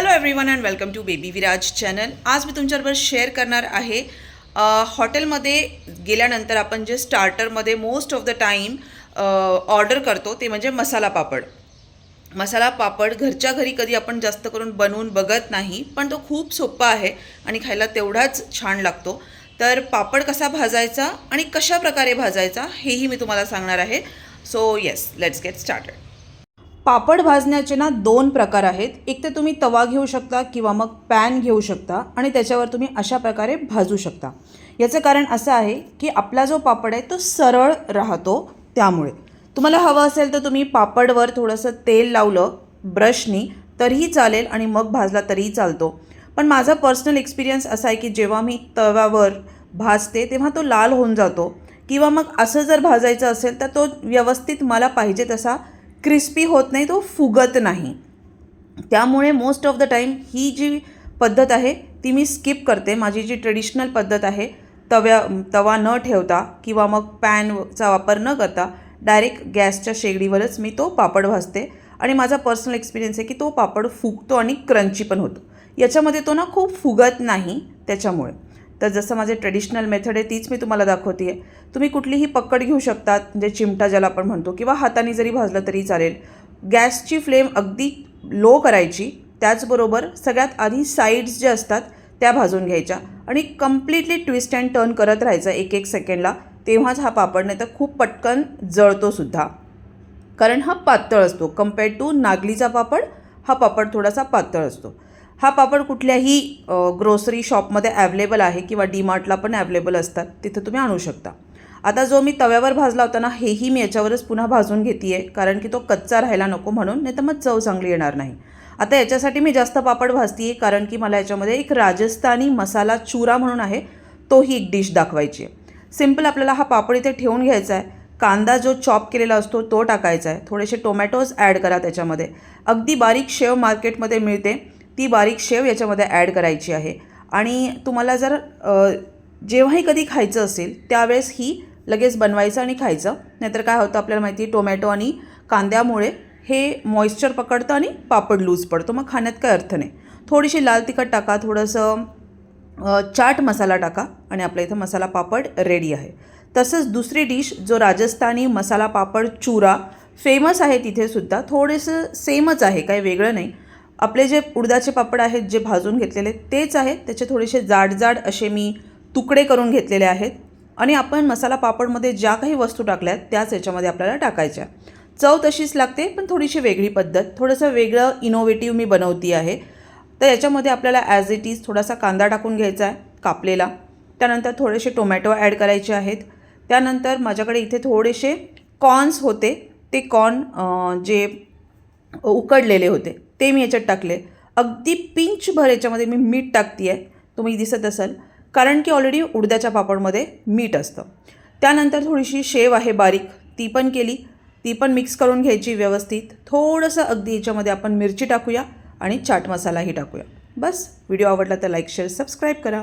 Hello everyone and welcome to baby Viraj channel आज मी तुमच्याबरोबर शेअर करणार आहे हॉटेलमध्ये गेल्यानंतर आपण जे स्टार्टरमध्ये most of the time order करतो ते म्हणजे मसाला पापड. मसाला पापड घरच्या घरी कधी आपण जास्त करून बनवून बघत नाही पण तो खूप सोपा आहे आणि खायला तेवढाच छान लागतो. तर पापड कसा भाजायचा आणि कशा प्रकारे भाजायचा हेही मी तुम्हाला सांगणार आहे. So yes let's get started पापड भाजण्याचे ना दोन प्रकार आहेत. एक तर तुम्ही तवा घेऊ शकता किंवा मग पॅन घेऊ शकता आणि त्याच्यावर तुम्ही अशा प्रकारे भाजू शकता. याचं कारण असं आहे की आपला जो पापड आहे तो सरळ राहतो त्यामुळे. तुम्हाला हवं असेल तर तुम्ही पापडवर थोडंसं तेल लावलं ब्रशनी तरीही चालेल आणि मग भाजला तरीही चालतो. पण माझा पर्सनल एक्सपिरियन्स असा आहे की जेव्हा मी तव्यावर भाजते तेव्हा तो लाल होऊन जातो. किंवा मग असं जर भाजायचं असेल तर तो व्यवस्थित मला पाहिजे तसा क्रिस्पी होत नाही तो फुगत नाही. त्यामुळे मोस्ट ऑफ द टाईम ही जी पद्धत आहे ती मी स्किप करते. माझी जी ट्रेडिशनल पद्धत आहे तव्या तवा न ठेवता किंवा मग पॅनचा वापर न करता डायरेक्ट गॅसच्या शेगडीवरच मी तो पापड भाजते. आणि माझा पर्सनल एक्सपिरियन्स आहे की तो पापड फुगतो आणि क्रंची पण होतो. याच्यामध्ये तो ना खूप फुगत नाही त्याच्यामुळे. तर जसं माझे ट्रेडिशनल मेथड आहे तीच मी तुम्हाला दाखवते आहे तुम्ही कुठलीही पकड घेऊ शकतात म्हणजे चिमटा ज्याला आपण म्हणतो किंवा हाताने जरी भाजलं तरी चालेल. गॅसची फ्लेम अगदी लो करायची त्याचबरोबर सगळ्यात आधी साईड्स ज्या असतात त्या भाजून घ्यायच्या. आणि कम्प्लिटली ट्विस्ट अँड टर्न करत राहायचं एक एक सेकंडला तेव्हाच हा पापड नाही तर खूप पटकन जळतोसुद्धा कारण हा पातळ असतो. कम्पेअर्ड टू नागलीचा पापड हा पापड थोडासा पातळ असतो. हा पापड कुठल्याही ग्रोसरी शॉपमध्ये ॲवेलेबल आहे किंवा डीमार्टला पण ॲवेलेबल असतात. तिथं तुम्ही आणू शकता. आता जो मी तव्यावर भाजला होता ना हेही मी याच्यावरच पुन्हा भाजून घेते आहे कारण की तो कच्चा राहायला नको म्हणून नाही तर मग चव चांगली येणार नाही. आता याच्यासाठी मी जास्त पापड भाजते आहे कारण की मला याच्यामध्ये एक राजस्थानी मसाला चुरा म्हणून आहे तोही एक डिश दाखवायची आहे. सिंपल आपल्याला हा पापड इथे ठेवून घ्यायचा आहे. कांदा जो चॉप केलेला असतो तो टाकायचा आहे. थोडेसे टोमॅटोज ॲड करा त्याच्यामध्ये. अगदी बारीक शेव मार्केटमध्ये मिळते. ती बारीक शेव याच्यामध्ये ॲड करायची आहे. आणि तुम्हाला जर जेव्हाही कधी खायचं असेल त्यावेळेस ही लगेच बनवायचं आणि खायचं. नाहीतर काय होतं आपल्याला माहिती आहे टोमॅटो आणि कांद्यामुळे हे मॉइश्चर पकडतं आणि पापड लूज पडतो. मग खाण्यात काय अर्थ नाही. थोडीशी लाल तिखट टाका थोडंसं चाट मसाला टाका आणि आपल्या इथं मसाला पापड रेडी आहे. तसंच दुसरी डिश जो राजस्थानी मसाला पापड चुरा फेमस आहे तिथेसुद्धा थोडंसं सेमच आहे काही वेगळं नाही. आपले जे उडदाचे पापड आहेत जे भाजून घेतलेले तेच आहेत त्याचे थोडेसे जाड जाड असे मी तुकडे करून घेतलेले आहेत. आणि आपण मसाला पापडमध्ये ज्या काही वस्तू टाकल्या आहेत त्याच याच्यामध्ये आपल्याला टाकायच्या. चव तशीच लागते पण थोडीशी वेगळी पद्धत. थोडंसं वेगळं इनोव्हेटिव्ह मी बनवती आहे. तर याच्यामध्ये आपल्याला ॲज इट इज थोडासा कांदा टाकून घ्यायचा आहे कापलेला. त्यानंतर थोडेसे टोमॅटो ॲड करायचे आहेत. त्यानंतर माझ्याकडे इथे थोडेसे कॉर्न्स होते. ते कॉर्न जे उकडलेले होते. ते मी याच्यात टाकले. अगदी पिंचभर याच्यामध्ये मी मीठ टाकते आहे तुम्ही दिसत असाल. कारण की ऑलरेडी उडद्याच्या पापडमध्ये मीठ असतं. त्यानंतर थोडीशी शेव आहे बारीक. ती पण केली. ती पण मिक्स करून घ्यायची व्यवस्थित. थोडंसं अगदी याच्यामध्ये आपण मिरची टाकूया आणि चाट मसालाही टाकूया. बस. व्हिडिओ आवडला तर लाईक शेअर सबस्क्राईब करा.